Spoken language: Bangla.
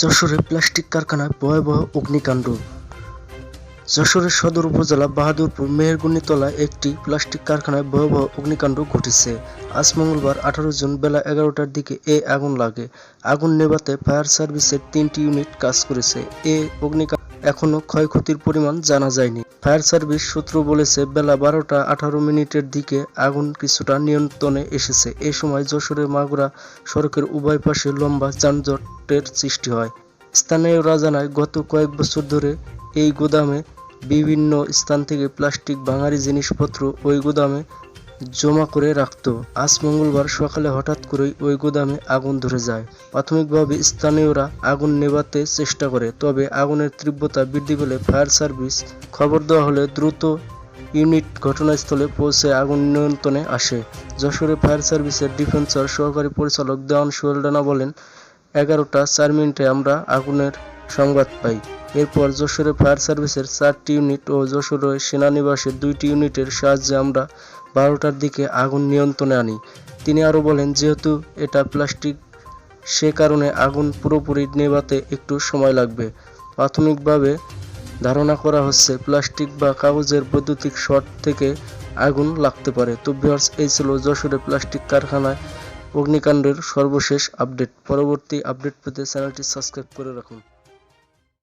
যশোরে প্লাস্টিক কারখানায় ভয়াবহ অগ্নিকাণ্ড। যশোরের সদর উপজেলা বাহাদুরপুর মেহেরগুনিতলায় একটি প্লাস্টিক কারখানায় ভয়াবহ অগ্নিকাণ্ড ঘটেছে। আজ মঙ্গলবার আঠারো জুন বেলা এগারোটার দিকে এ আগুন লাগে। আগুন নেভাতে ফায়ার সার্ভিসের তিনটি ইউনিট কাজ করেছে। এ অগ্নিকাণ্ড এখনও ক্ষয়ক্ষতির পরিমাণ জানা যায়নি। ফায়ার সার্ভিস সূত্র বলেছে, বেলা বারোটা আঠারো মিনিটের দিকে আগুন কিছুটা নিয়ন্ত্রণে এসেছে। এ সময় যশোরের মাগুরা সড়কের উভয় পাশে লম্বা যানজটের সৃষ্টি হয়। স্থানীয়রা জানায়, গত কয়েক বছর ধরে এই গুদামে বিভিন্ন স্থান থেকে প্লাস্টিক, ভাঙারি জিনিসপত্র ওই গুদামে জমা করে রাখত। আজ মঙ্গলবার সকালে হঠাৎ করেই ওই গুদামে আগুন ধরে যায়। প্রাথমিকভাবে স্থানীয়রা আগুন নেভাতে চেষ্টা করে, তবে আগুনের তীব্রতা বৃদ্ধি পেলে ফায়ার সার্ভিস খবর দেওয়া হলে দ্রুত ইউনিট ঘটনাস্থলে পৌঁছে আগুন নিয়ন্ত্রণে আসে। যশোরে ফায়ার সার্ভিসের ডিফেন্সার সহকারী পরিচালক দেওয়ান সোহেল বলেন, এগারোটা, চার মিনিটে আমরা আগুনের সংবাদ পাই। এরপর যশোরে ফায়ার সার্ভিসের চারটি ইউনিট ও যশোরে সেনানিবাসের দুইটি ইউনিটের সাহায্যে আমরা বারোটার দিকে আগুন নিয়ন্ত্রণে আনি। তিনি আরও বলেন, যেহেতু এটা প্লাস্টিক, সে কারণে আগুন পুরোপুরি নেভাতে একটু সময় লাগবে। প্রাথমিকভাবে ধারণা করা হচ্ছে, প্লাস্টিক বা কাগজের বৈদ্যুতিক শর্ট থেকে আগুন লাগতে পারে। তো ভিউয়ার্স, এই ছিল যশোরে প্লাস্টিক কারখানায় অগ্নিকাণ্ডের সর্বশেষ আপডেট। পরবর্তী আপডেট পেতে চ্যানেলটি সাবস্ক্রাইব করে রাখুন।